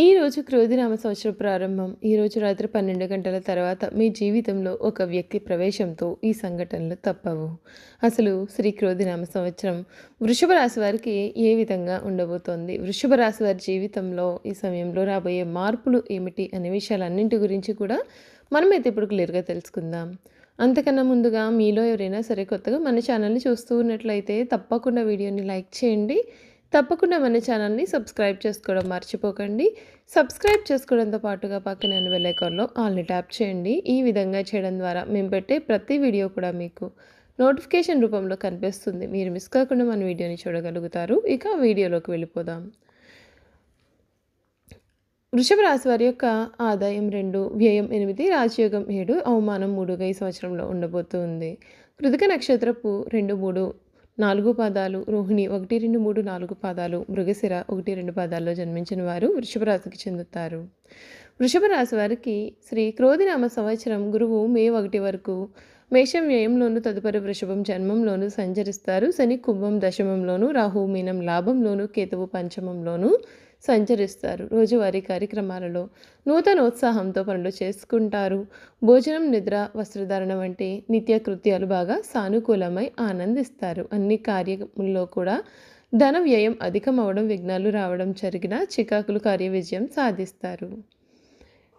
ఈరోజు క్రోధినామ సంవత్సరం ప్రారంభం. ఈరోజు రాత్రి పన్నెండు గంటల తర్వాత మీ జీవితంలో ఒక వ్యక్తి ప్రవేశంతో ఈ సంఘటనలు తప్పవు. అసలు శ్రీ క్రోధినామ సంవత్సరం వృషభ రాశి వారికి ఏ విధంగా ఉండబోతోంది? వృషభ రాశి వారి జీవితంలో ఈ సమయంలో రాబోయే మార్పులు ఏమిటి అనే విషయాలన్నింటి గురించి కూడా మనమైతే ఇప్పుడు క్లియర్గా తెలుసుకుందాం. అంతకన్నా ముందుగా మీలో ఎవరైనా సరే కొత్తగా మన ఛానల్ని చూస్తూ ఉన్నట్లయితే తప్పకుండా వీడియోని లైక్ చేయండి. తప్పకుండా మన ఛానల్ని సబ్స్క్రైబ్ చేసుకోవడం మర్చిపోకండి. సబ్స్క్రైబ్ చేసుకోవడంతో పాటుగా పక్కన ఉన్న బెల్లైకాన్లో ఆల్ని ట్యాప్ చేయండి. ఈ విధంగా చేయడం ద్వారా మేము పెట్టే ప్రతి వీడియో కూడా మీకు నోటిఫికేషన్ రూపంలో కనిపిస్తుంది. మీరు మిస్ కాకుండా మన వీడియోని చూడగలుగుతారు. ఇక వీడియోలోకి వెళ్ళిపోదాం. వృషభ రాశి వారి యొక్క ఆదాయం రెండు వ్యయం ఎనిమిది రాజయోగం ఏడు అవమానం మూడుగా ఈ సంవత్సరంలో ఉండబోతుంది. కృతిక నక్షత్రపు రెండు మూడు నాలుగు పాదాలు రోహిణి ఒకటి రెండు మూడు నాలుగు పాదాలు మృగశిర ఒకటి రెండు పాదాల్లో జన్మించిన వారు వృషభ రాశికి చెందుతారు. వృషభ రాశి వారికి శ్రీ క్రోధినామ సంవత్సరం గురువు మే ఒకటి వరకు మేషం వ్యయంలోను తదుపరి వృషభం జన్మంలోను సంచరిస్తారు. శని కుంభం దశమంలోను రాహు మీనం లాభంలోను కేతువు పంచమంలోను సంచరిస్తారు. రోజువారీ కార్యక్రమాలలో నూతన ఉత్సాహంతో పనులు చేసుకుంటారు. భోజనం నిద్ర వస్త్రధారణ వంటి నిత్య కృత్యాలు బాగా సానుకూలమై ఆనందిస్తారు. అన్ని కార్యముల్లో కూడా ధన వ్యయం అధికం అవడం విఘ్నాలు రావడం జరిగిన చికాకులు కార్య విజయం సాధిస్తారు.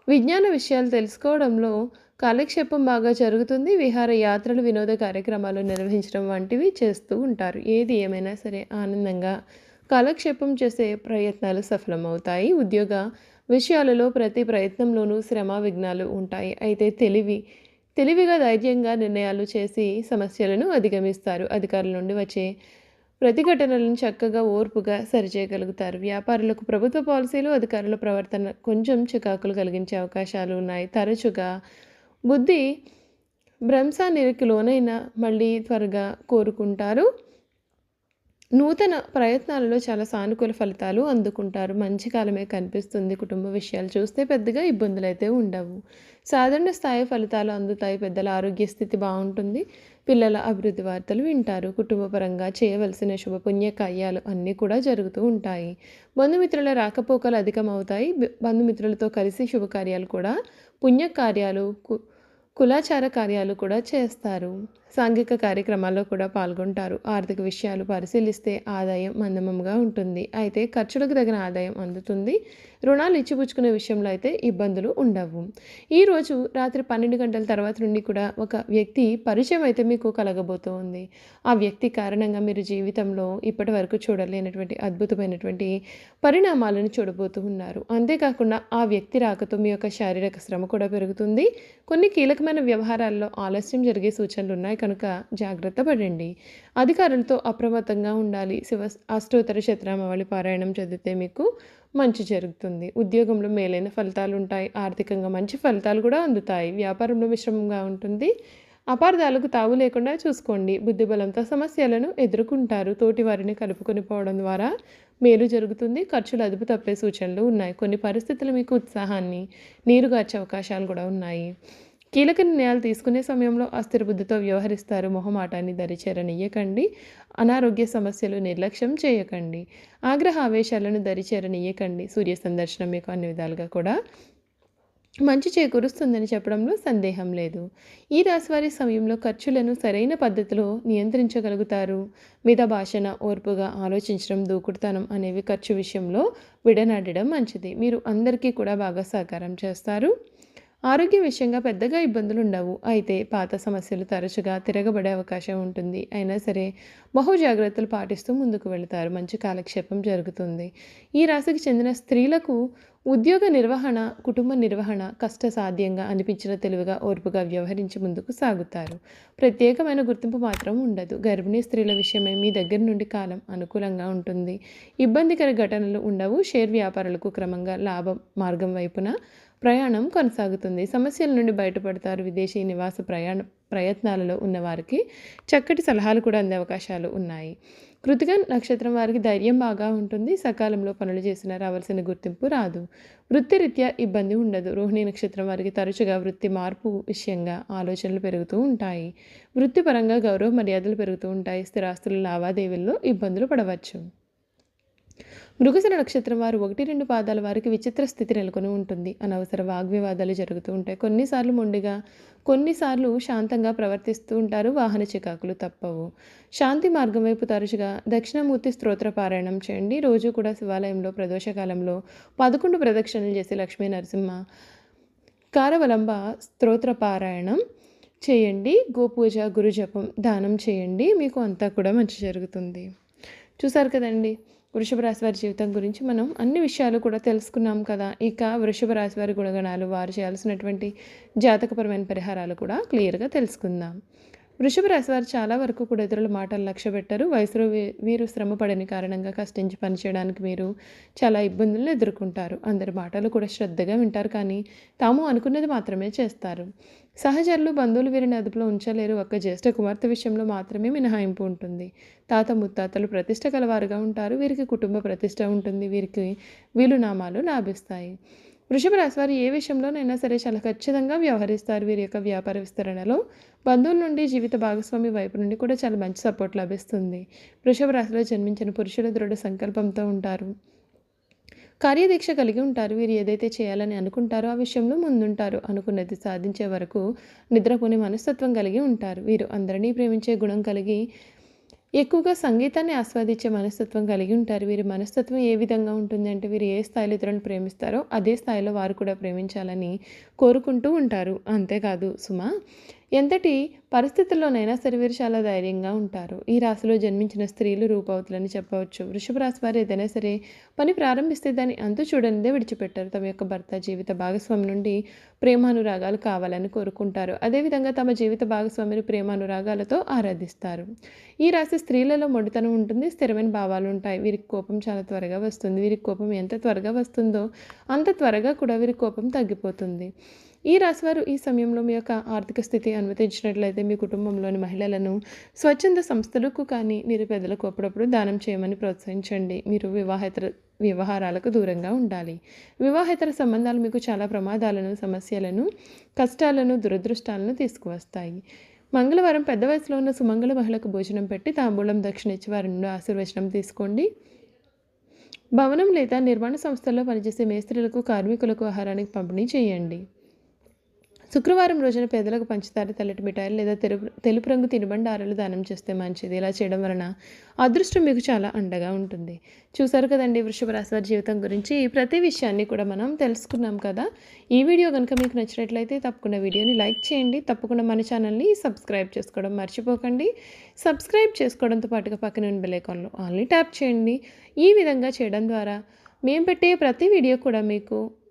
విజ్ఞాన విషయాలు తెలుసుకోవడంలో కాలక్షేపం బాగా జరుగుతుంది. విహార యాత్రలు వినోద కార్యక్రమాలు నిర్వహించడం వంటివి చేస్తూ ఉంటారు. ఏది ఏమైనా సరే ఆనందంగా కాలక్షేపం చేసే ప్రయత్నాలు సఫలమవుతాయి. ఉద్యోగ విషయాలలో ప్రతి ప్రయత్నంలోనూ శ్రమ విఘ్నాలు ఉంటాయి. అయితే తెలివి తెలివిగా ధైర్యంగా నిర్ణయాలు చేసి సమస్యలను అధిగమిస్తారు. అధికారుల నుండి వచ్చే ప్రతిఘటనలను చక్కగా ఓర్పుగా సరిచేయగలుగుతారు. వ్యాపారులకు ప్రభుత్వ పాలసీలు అధికారుల ప్రవర్తన కొంచెం చికాకులు కలిగించే అవకాశాలు ఉన్నాయి. తరచుగా బుద్ధి భ్రంశానికి లోనైనా మళ్ళీ త్వరగా కోరుకుంటారు. నూతన ప్రయత్నాలలో చాలా సానుకూల ఫలితాలు అందుకుంటారు. మంచి కాలమే కనిపిస్తుంది కుటుంబ విషయాలు చూస్తే పెద్దగా ఇబ్బందులు అయితే ఉండవు. సాధారణ స్థాయి ఫలితాలు అందుతాయి. పెద్దల ఆరోగ్య స్థితి బాగుంటుంది. పిల్లల అభివృద్ధి వార్తలు వింటారు. కుటుంబపరంగా చేయవలసిన శుభపుణ్య కార్యాలు అన్నీ కూడా జరుగుతూ ఉంటాయి. బంధుమిత్రుల రాకపోకలు అధికమవుతాయి. బంధుమిత్రులతో కలిసి శుభకార్యాలు కూడా పుణ్యకార్యాలు కులాచార కార్యాలు కూడా చేస్తారు. సాంఘిక కార్యక్రమాల్లో కూడా పాల్గొంటారు. ఆర్థిక విషయాలు పరిశీలిస్తే ఆదాయం మందమంగా ఉంటుంది. అయితే ఖర్చులకు తగిన ఆదాయం అందుతుంది. రుణాలు ఇచ్చిపుచ్చుకునే విషయంలో అయితే ఇబ్బందులు ఉండవు. ఈరోజు రాత్రి పన్నెండు గంటల తర్వాత నుండి కూడా ఒక వ్యక్తి పరిచయం అయితే మీకు కలగబోతోంది. ఆ వ్యక్తి కారణంగా మీరు జీవితంలో ఇప్పటి వరకు చూడలేనటువంటి అద్భుతమైనటువంటి పరిణామాలను చూడబోతూ ఉన్నారు. అంతేకాకుండా ఆ వ్యక్తి రాకతో మీ యొక్క శారీరక శ్రమ కూడా పెరుగుతుంది. కొన్ని కీలకమైన వ్యవహారాల్లో ఆలస్యం జరిగే సూచనలు ఉన్నాయి కనుక జాగ్రత్త పడండి. అధికారులతో అప్రమత్తంగా ఉండాలి. శివ అష్టోత్తర శతనామావళి పారాయణం చదివితే మీకు మంచి జరుగుతుంది. ఉద్యోగంలో మేలైన ఫలితాలు ఉంటాయి ఆర్థికంగా మంచి ఫలితాలు కూడా అందుతాయి. వ్యాపారంలో మిశ్రమంగా ఉంటుంది. అపార్థాలకు తావు లేకుండా చూసుకోండి. బుద్ధిబలంతో సమస్యలను ఎదుర్కొంటారు. తోటి వారిని కలుపుకొని పోవడం ద్వారా మేలు జరుగుతుంది. ఖర్చులు అదుపు తప్పే సూచనలు ఉన్నాయి. కొన్ని పరిస్థితులు మీకు ఉత్సాహాన్ని నీరుగార్చే అవకాశాలు కూడా ఉన్నాయి. కీలక నిర్ణయాలు తీసుకునే సమయంలో అస్థిరబుద్ధితో వ్యవహరిస్తారు. మొహమాటాన్ని దరిచేరనియకండి అనారోగ్య సమస్యలు నిర్లక్ష్యం చేయకండి. ఆగ్రహ ఆవేశాలను దరిచేరనియకండి సూర్య సందర్శనం మీకు అన్ని విధాలుగా కూడా మంచి చేకూరుస్తుందని చెప్పడంలో సందేహం లేదు. ఈ రాశివారి సమయంలో ఖర్చులను సరైన పద్ధతిలో నియంత్రించగలుగుతారు. మిత భాషణ ఓర్పుగా ఆలోచించడం దూకుడుతనం అనేవి ఖర్చు విషయంలో విడనాడడం మంచిది. మీరు అందరికీ కూడా బాగా సహకారం చేస్తారు. ఆరోగ్య విషయంగా పెద్దగా ఇబ్బందులు ఉండవు అయితే పాత సమస్యలు తరచుగా తిరగబడే అవకాశం ఉంటుంది. అయినా సరే బహు జాగ్రత్తలు పాటిస్తూ ముందుకు వెళతారు. మంచి కాలక్షేపం జరుగుతుంది. ఈ రాశికి చెందిన స్త్రీలకు ఉద్యోగ నిర్వహణ కుటుంబ నిర్వహణ కష్టసాధ్యంగా అనిపించిన తెలివిగా ఓర్పుగా వ్యవహరించి ముందుకు సాగుతారు. ప్రత్యేకమైన గుర్తింపు మాత్రం ఉండదు. గర్భిణీ స్త్రీల విషయమై మీ దగ్గర నుండి కాలం అనుకూలంగా ఉంటుంది. ఇబ్బందికర ఘటనలు ఉండవు. షేర్ వ్యాపారులకు క్రమంగా లాభం మార్గం వైపున ప్రయాణం కొనసాగుతుంది. సమస్యల నుండి బయటపడతారు విదేశీ నివాస ప్రయాణ ప్రయత్నాలలో ఉన్నవారికి చక్కటి సలహాలు కూడా అందే అవకాశాలు ఉన్నాయి. కృతిక నక్షత్రం వారికి ధైర్యం బాగా ఉంటుంది. సకాలంలో పనులు చేసిన రావాల్సిన గుర్తింపు రాదు. వృత్తిరీత్యా ఇబ్బంది ఉండదు. రోహిణి నక్షత్రం వారికి తరచుగా వృత్తి మార్పు విషయంగా ఆలోచనలు పెరుగుతూ ఉంటాయి. వృత్తిపరంగా గౌరవ మర్యాదలు పెరుగుతూ ఉంటాయి. స్థిరాస్తుల లావాదేవీల్లో ఇబ్బందులు పడవచ్చు. మృగశిర నక్షత్రం వారు ఒకటి రెండు పాదాల వారికి విచిత్ర స్థితి నెలకొని ఉంటుంది. అనవసర వాగ్వివాదాలు జరుగుతూ ఉంటాయి. కొన్నిసార్లు మొండిగా కొన్నిసార్లు శాంతంగా ప్రవర్తిస్తూ ఉంటారు. వాహన చికాకులు తప్పవు. శాంతి మార్గం వైపు తరచుగా దక్షిణమూర్తి స్తోత్ర పారాయణం చేయండి. రోజు కూడా శివాలయంలో ప్రదోషకాలంలో పదకొండు ప్రదక్షిణలు చేసి లక్ష్మీ నరసింహ కారవలంబ స్తోత్ర పారాయణం చేయండి. గోపూజ గురుజపం దానం చేయండి. మీకు అంతా కూడా మంచి జరుగుతుంది. చూసారు కదండి? వృషభ రాశి వారి జీవితం గురించి మనం అన్ని విషయాలు కూడా తెలుసుకున్నాం కదా. ఇక వృషభ రాశి వారి గుణగణాలు వారు చేయాల్సినటువంటి జాతకపరమైన పరిహారాలు కూడా క్లియర్గా తెలుసుకుందాం. వృషభ రాశి వారు చాలా వరకు కూడా ఇతరుల మాటలు లక్ష్య పెట్టారు వయసులో వీరు శ్రమ పడని కారణంగా కష్టించి పనిచేయడానికి మీరు చాలా ఇబ్బందులను ఎదుర్కొంటారు. అందరి మాటలు కూడా శ్రద్ధగా వింటారు కానీ తాము అనుకున్నది మాత్రమే చేస్తారు. సహచరులు బంధువులు వీరిని అదుపులో ఉంచలేరు. ఒక్క జ్యేష్ఠ కుమార్తె విషయంలో మాత్రమే మినహాయింపు ఉంటుంది. తాత ముత్తాతలు ప్రతిష్ట కలవారుగా ఉంటారు. వీరికి కుటుంబ ప్రతిష్ట ఉంటుంది. వీరికి వీలు నామాలు లాభిస్తాయి. వృషభ రాశి వారు ఏ విషయంలోనైనా సరే చాలా ఖచ్చితంగా వ్యవహరిస్తారు వీరి యొక్క వ్యాపార విస్తరణలో. బంధువుల నుండి జీవిత భాగస్వామి వైపు నుండి కూడా చాలా మంచి సపోర్ట్ లభిస్తుంది. వృషభ రాశిలో జన్మించిన పురుషుల దృఢ సంకల్పంతో ఉంటారు. కార్యదీక్ష కలిగి ఉంటారు. వీరు ఏదైతే చేయాలని అనుకుంటారో ఆ విషయంలో ముందుంటారు. అనుకున్నది సాధించే వరకు నిద్రపోని మనస్తత్వం కలిగి ఉంటారు. వీరు అందరినీ ప్రేమించే గుణం కలిగి ఎక్కువగా సంగీతాన్ని ఆస్వాదించే మనస్తత్వం కలిగి ఉంటారు. వీరి మనస్తత్వం ఏ విధంగా ఉంటుంది అంటే వీరు ఏ స్థాయిలో ఇతరులను ప్రేమిస్తారో అదే స్థాయిలో వారు కూడా ప్రేమించాలని కోరుకుంటూ ఉంటారు. అంతేకాదు సుమా ఎంతటి పరిస్థితుల్లోనైనా సరే వీరు చాలా ధైర్యంగా ఉంటారు. ఈ రాశిలో జన్మించిన స్త్రీలు రూపవతులని చెప్పవచ్చు. వృషభ రాశి వారు ఏదైనా సరే పని ప్రారంభిస్తే దాన్ని అంతు చూడనిదే విడిచిపెట్టారు. తమ యొక్క భర్త జీవిత భాగస్వామి నుండి ప్రేమానురాగాలు కావాలని కోరుకుంటారు. అదేవిధంగా తమ జీవిత భాగస్వామిని ప్రేమానురాగాలతో ఆరాధిస్తారు. ఈ రాశి స్త్రీలలో మొడితనం ఉంటుంది స్థిరమైన భావాలు ఉంటాయి. వీరికి కోపం చాలా త్వరగా వస్తుంది. వీరికి కోపం ఎంత త్వరగా వస్తుందో అంత త్వరగా కూడా వీరి కోపం తగ్గిపోతుంది. ఈ రాశివారు ఈ సమయంలో మీ యొక్క ఆర్థిక స్థితి అనుమతించినట్లయితే మీ కుటుంబంలోని మహిళలను స్వచ్ఛంద సంస్థలకు కానీ నిరుపేదలకు అప్పుడప్పుడు దానం చేయమని ప్రోత్సహించండి. మీరు వివాహేతర వ్యవహారాలకు దూరంగా ఉండాలి. వివాహేతర సంబంధాలు మీకు చాలా ప్రమాదాలను సమస్యలను కష్టాలను దురదృష్టాలను తీసుకువస్తాయి. మంగళవారం పెద్ద వయసులో ఉన్న సుమంగళ మహిళకు భోజనం పెట్టి తాంబూలం దక్షిణ ఇచ్చి వారి నుండి ఆశీర్వచనం తీసుకోండి. భవనం లేదా నిర్మాణ సంస్థల్లో పనిచేసే మేస్త్రీలకు కార్మికులకు ఆహారానికి పంపిణీ చేయండి. శుక్రవారం రోజున పేదలకు పంచదార తెల్లటి మిఠాయిలు లేదా తెలుపు తెలుపు రంగు తినుబండారాలు దానం చేస్తే మంచిది. ఇలా చేయడం వలన అదృష్టం మీకు చాలా అండగా ఉంటుంది. చూసారు కదండి వృషభ రాశి వారి జీవితం గురించి. ప్రతి విషయాన్ని కూడా మనం తెలుసుకున్నాం కదా. ఈ వీడియో కనుక మీకు నచ్చినట్లయితే తప్పకుండా వీడియోని లైక్ చేయండి. తప్పకుండా మన ఛానల్ని సబ్స్క్రైబ్ చేసుకోవడం మర్చిపోకండి. సబ్స్క్రైబ్ చేసుకోవడంతో పాటుగా పక్కన ఉన్న బెలైకాన్లో ఆల్ని ట్యాప్ చేయండి. ఈ విధంగా చేయడం ద్వారా మేము పెట్టే ప్రతి వీడియో కూడా మీకు